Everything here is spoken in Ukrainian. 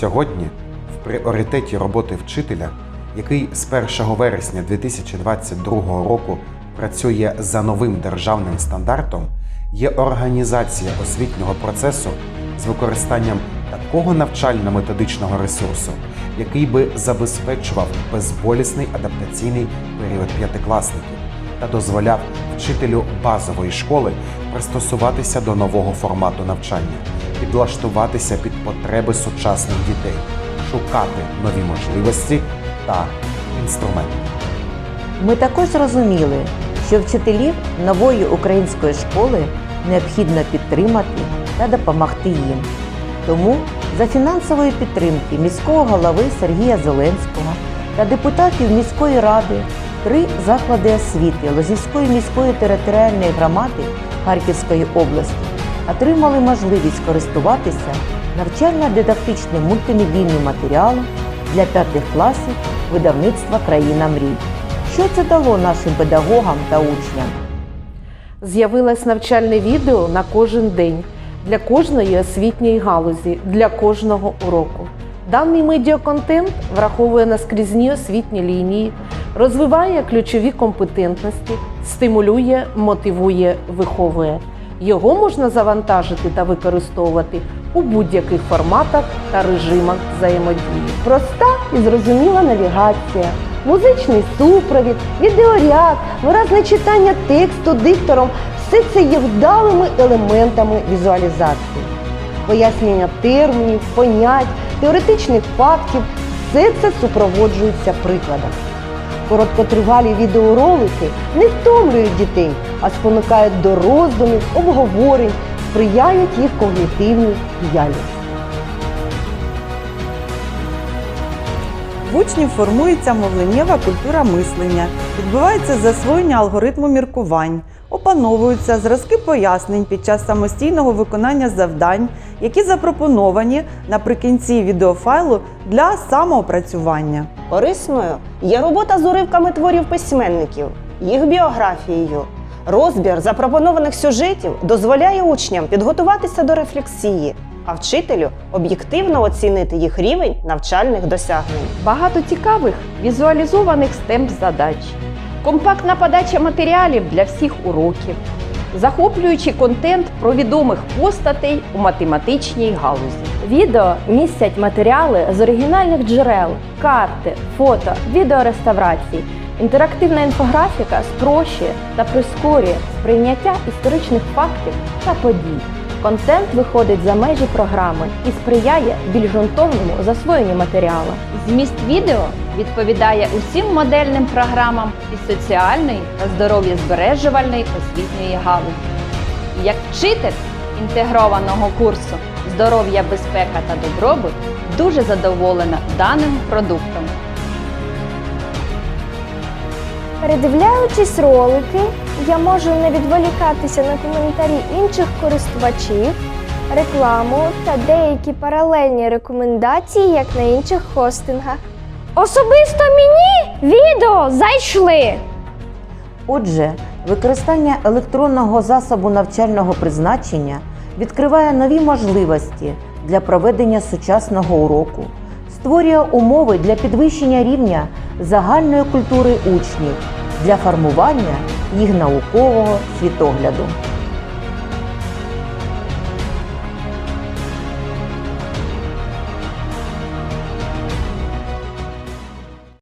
Сьогодні в пріоритеті роботи вчителя, який з 1 вересня 2022 року працює за новим державним стандартом, є організація освітнього процесу з використанням такого навчально-методичного ресурсу, який би забезпечував безболісний адаптаційний період п'ятикласників та дозволяв вчителю базової школи пристосуватися до нового формату навчання, підлаштуватися під потреби сучасних дітей, шукати нові можливості та інструменти. Ми також зрозуміли, що вчителів нової української школи необхідно підтримати та допомогти їм. Тому за фінансової підтримки міського голови Сергія Зеленського та депутатів міської ради три заклади освіти Лозівської міської територіальної громади Харківської області отримали можливість користуватися навчально-дидактичним мультимедійним матеріалом для п'ятих класів видавництва Країна мрій. Що це дало нашим педагогам та учням? З'явилось навчальне відео на кожен день для кожної освітньої галузі, для кожного уроку. Даний медіаконтент враховує наскрізні освітні лінії, розвиває ключові компетентності, стимулює, мотивує, виховує. Його можна завантажити та використовувати у будь-яких форматах та режимах взаємодії. Проста і зрозуміла навігація, музичний супровід, відеоряд, виразне читання тексту диктором все це є вдалими елементами візуалізації. Пояснення термінів, понять, теоретичних фактів все це супроводжується прикладом. Короткотривалі відеоролики не втомлюють дітей, а спонукають до роздумів, обговорень, сприяють їх когнітивній діяльності. В учнів формується мовленнєва культура мислення, відбувається засвоєння алгоритму міркувань, опановуються зразки пояснень під час самостійного виконання завдань, які запропоновані наприкінці відеофайлу для самоопрацювання. Корисною є робота з уривками творів письменників, їх біографією. Розбір запропонованих сюжетів дозволяє учням підготуватися до рефлексії, а вчителю об'єктивно оцінити їх рівень навчальних досягнень. Багато цікавих візуалізованих STEM задач, компактна подача матеріалів для всіх уроків, захоплюючий контент про відомих постатей у математичній галузі. Відео містять матеріали з оригінальних джерел, карти, фото, відеореставрації. Інтерактивна інфографіка спрощує та прискорює сприйняття історичних фактів та подій. Контент виходить за межі програми і сприяє більш ґрунтовному засвоєнню матеріалу. Зміст відео відповідає усім модельним програмам із соціальної та здоров'язбережувальної освітньої галузі. Як вчитель інтегрованого курсу Здоров'я, безпека та добробут дуже задоволена даним продуктом. Передивляючись ролики, я можу не відволікатися на коментарі інших користувачів, рекламу та деякі паралельні рекомендації, як на інших хостингах. Особисто мені відео зайшли. Отже, використання електронного засобу навчального призначення відкриває нові можливості для проведення сучасного уроку, створює умови для підвищення рівня загальної культури учнів, для формування їх наукового світогляду.